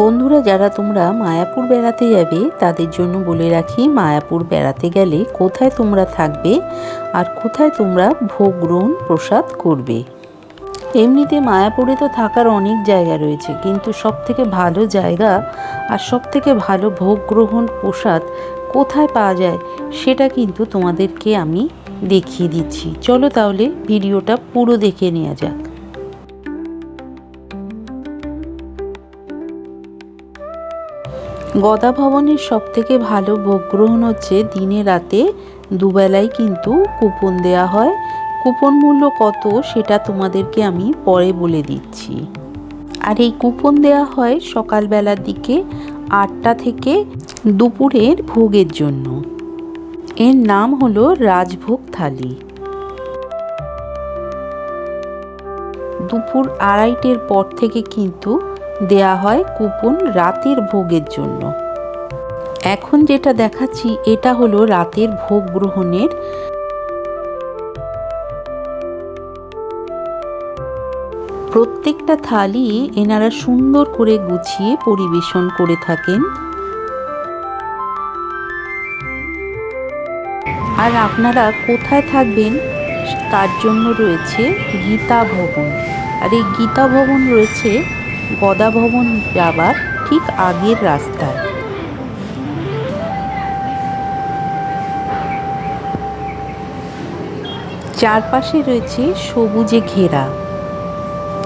বন্ধুরা, যারা তোমরা মায়াপুর বেড়াতে যাবে, তাদের জন্য বলে রাখি, মায়াপুর বেড়াতে গেলে কোথায় তোমরা থাকবে আর কোথায় তোমরা ভোগ গ্রহণ প্রসাদ করবে। এমনিতে মায়াপুরে তো থাকার অনেক জায়গা রয়েছে, কিন্তু সব থেকে ভালো জায়গা আর সব থেকে ভালো ভোগ গ্রহণ প্রসাদ কোথায় পাওয়া যায়, সেটা কিন্তু তোমাদেরকে আমি দেখিয়ে দিচ্ছি। চলো তাহলে ভিডিওটা পুরো দেখে নেওয়া যাক। গদা ভবনের সব থেকে ভালো ভোগ গ্রহণ হচ্ছে দিনে রাতে দুবেলায় কিন্তু কুপন দেয়া হয়। কুপন মূল্য কত সেটা তোমাদেরকে আমি পরে বলে দিচ্ছি। আর এই কুপন দেয়া হয় সকালবেলার দিকে আটটা থেকে দুপুরের ভোগের জন্য। এর নাম হলো রাজভোগ থালি। দুপুর আড়াইটের পর থেকে কিন্তু দেয়া হয় কুপন রাতের ভোগের জন্য। এখন যেটা দেখাচ্ছি, এটা হলো রাতের ভোগ গ্রহণের প্রত্যেকটা থালি এনারা সুন্দর করে গুছিয়ে পরিবেশন করে থাকেন। আর আপনারা কোথায় থাকবেন, তার জন্য রয়েছে গীতা ভবন। আর এই গীতা ভবন রয়েছে গদা ভবন যাবার ঠিক আগের রাস্তায়। চারপাশে রয়েছে সবুজে ঘেরা।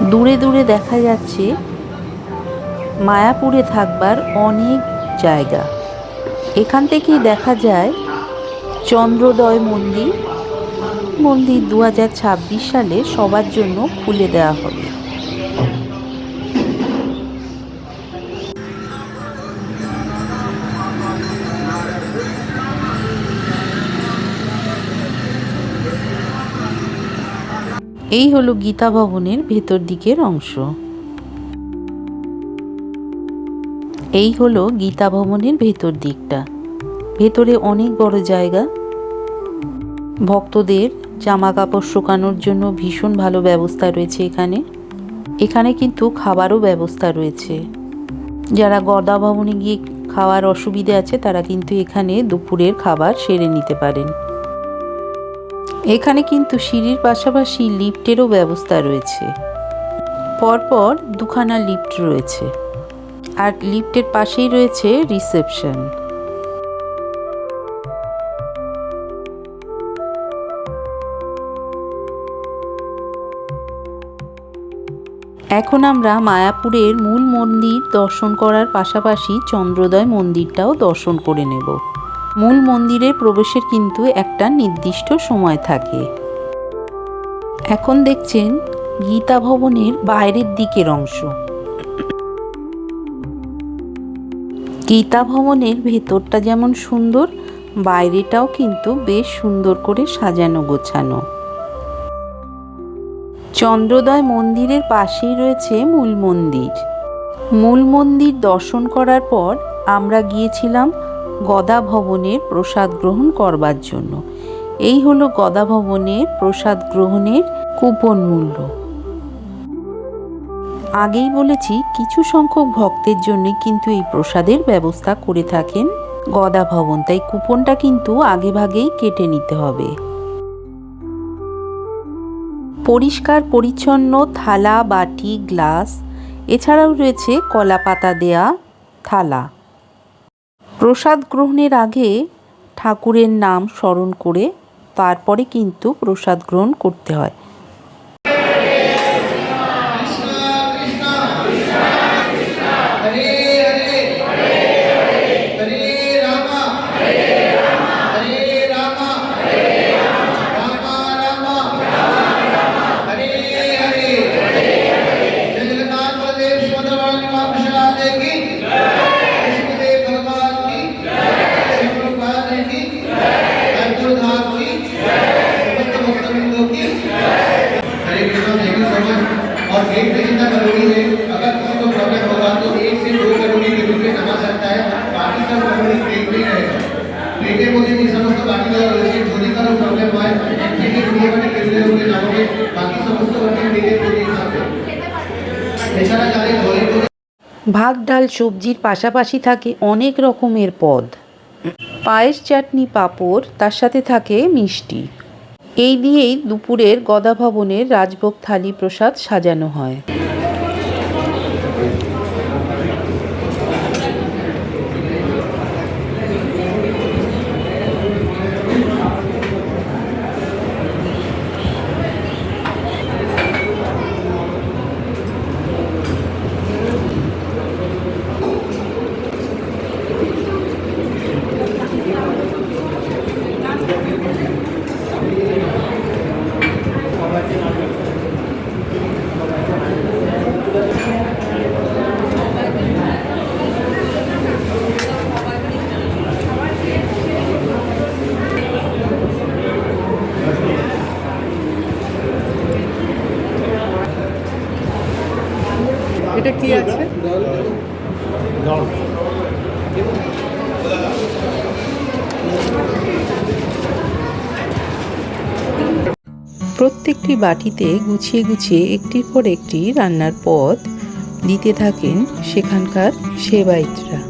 দূরে দূরে দেখা যাচ্ছে মায়াপুরে থাকবার অনেক জায়গা। এখান থেকেই দেখা যায় চন্দ্রোদয় মন্দির। মন্দির দু হাজার ছাব্বিশ সালে সবার জন্য খুলে দেওয়া হবে। এই হলো গীতা ভবনের ভেতর দিকের অংশ। এই হলো গীতা ভবনের ভেতর দিকটা। ভেতরে অনেক বড় জায়গা। ভক্তদের জামা কাপড় শুকানোর জন্য ভীষণ ভালো ব্যবস্থা রয়েছে এখানে। এখানে কিন্তু খাবারও ব্যবস্থা রয়েছে। যারা গদা ভবনে গিয়ে খাওয়ার অসুবিধে আছে তারা কিন্তু এখানে দুপুরের খাবার সেরে নিতে পারেন। এখানে কিন্তু সিঁড়ির পাশাপাশি লিফটেরও ব্যবস্থা রয়েছে। পরপর দুখানা লিফট রয়েছে আর লিফটের পাশেই রয়েছে রিসেপশন। এখন আমরা মায়াপুরের মূল মন্দির দর্শন করার পাশাপাশি চন্দ্রোদয় মন্দিরটাও দর্শন করে নেব। মূল মন্দিরে প্রবেশের কিন্তু একটা নির্দিষ্ট সময় থাকে। এখন দেখছেন গীতা ভবনের বাইরের দিকের অংশ। গীতা ভবনের ভেতরটা যেমন সুন্দর, বাইরেটাও কিন্তু বেশ সুন্দর করে সাজানো গোছানো। চন্দ্রোদয় মন্দিরের পাশেই রয়েছে মূল মন্দির। মূল মন্দির দর্শন করার পর আমরা গিয়েছিলাম গদা ভবনের প্রসাদ গ্রহণ করবার জন্য। এই হলো গদা ভবনের প্রসাদ গ্রহণের কুপন মূল্য। আগেই বলেছি, কিছু সংখ্যক ভক্তের জন্য কিন্তু এই প্রসাদের ব্যবস্থা করে থাকেন গদা ভবন তাই কুপনটা কিন্তু আগে ভাগেই কেটে নিতে হবে। পরিষ্কার, পরিচ্ছন্ন থালা, বাটি, গ্লাস, এছাড়াও রয়েছে কলা পাতা দেয়া থালা। প্রসাদ গ্রহণের আগে ঠাকুরের নাম স্মরণ করে তারপরে কিন্তু প্রসাদ গ্রহণ করতে হয়। ভাত, ডাল, সবজির পাশাপাশি থাকে অনেক রকমের পদ। পায়েস, চাটনি, পাঁপড়, তার সাথে থাকে মিষ্টি। এই দিয়েই দুপুরের গদাভবনের রাজভোগ, থালি প্রসাদ সাজানো হয় এটা কি আছে প্রত্যেকটি বাটিতে গুছিয়ে গুছিয়ে একটির পর একটি রান্নার পদ দিতে থাকেন সেখানকার সেবায়িতরা।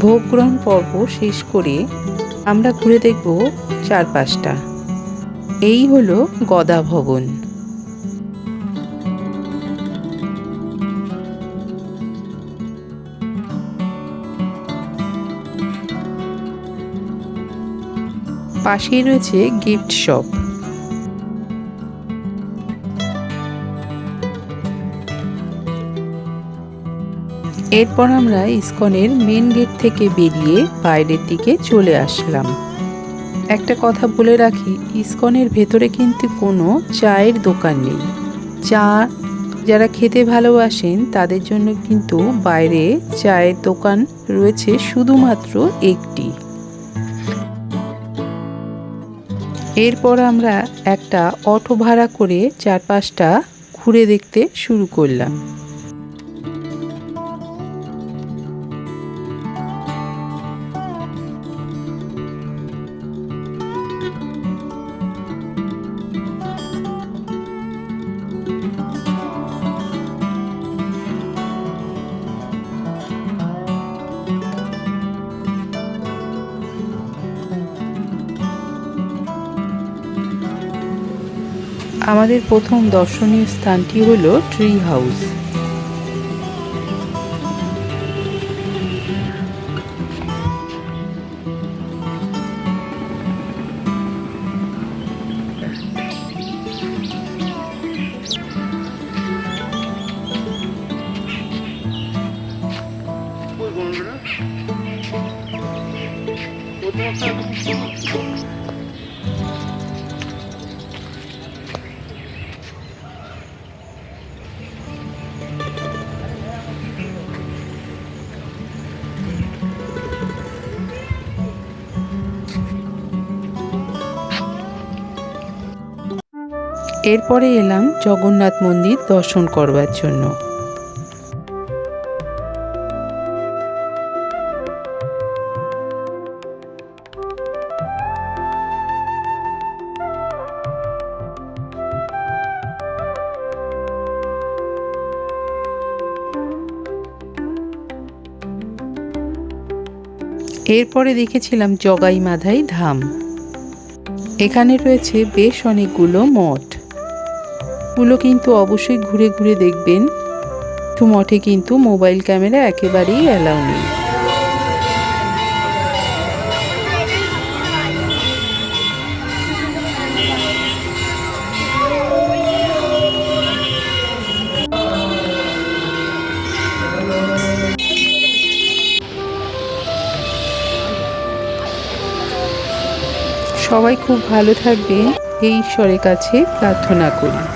ভোগ গ্রহণ পর্ব শেষ করে আমরা ঘুরে দেখব চারপাশটা এই হলো গদা ভবন। পাশেই রয়েছে গিফট শপ এরপর আমরা ইসকনের মেন গেট থেকে বেরিয়ে বাইরের দিকে চলে আসলাম। একটা কথা বলে রাখি, ইস্কনের ভেতরে কিন্তু কোনো চায়ের দোকান নেই। চা যারা খেতে ভালোবাসেন, তাদের জন্য কিন্তু বাইরে চায়ের দোকান রয়েছে শুধুমাত্র একটি। এরপর আমরা একটা অটো ভাড়া করে চারপাশটা ঘুরে দেখতে শুরু করলাম। আমাদের প্রথম দর্শনীয় স্থানটি হলো ট্রি হাউস এরপরে এলাম জগন্নাথ মন্দির দর্শন করবার জন্য। এরপরে দেখেছিলাম জগাই মাধাই ধাম। এখানে রয়েছে বেশ অনেকগুলো মঠ। গুলো কিন্তু অবশ্যই ঘুরে ঘুরে দেখবেন। কিছু মঠে কিন্তু মোবাইল ক্যামেরা একেবারেই অ্যালাউ নেই। সবাই খুব ভালো থাকবে এই ঈশ্বরের কাছে প্রার্থনা করি।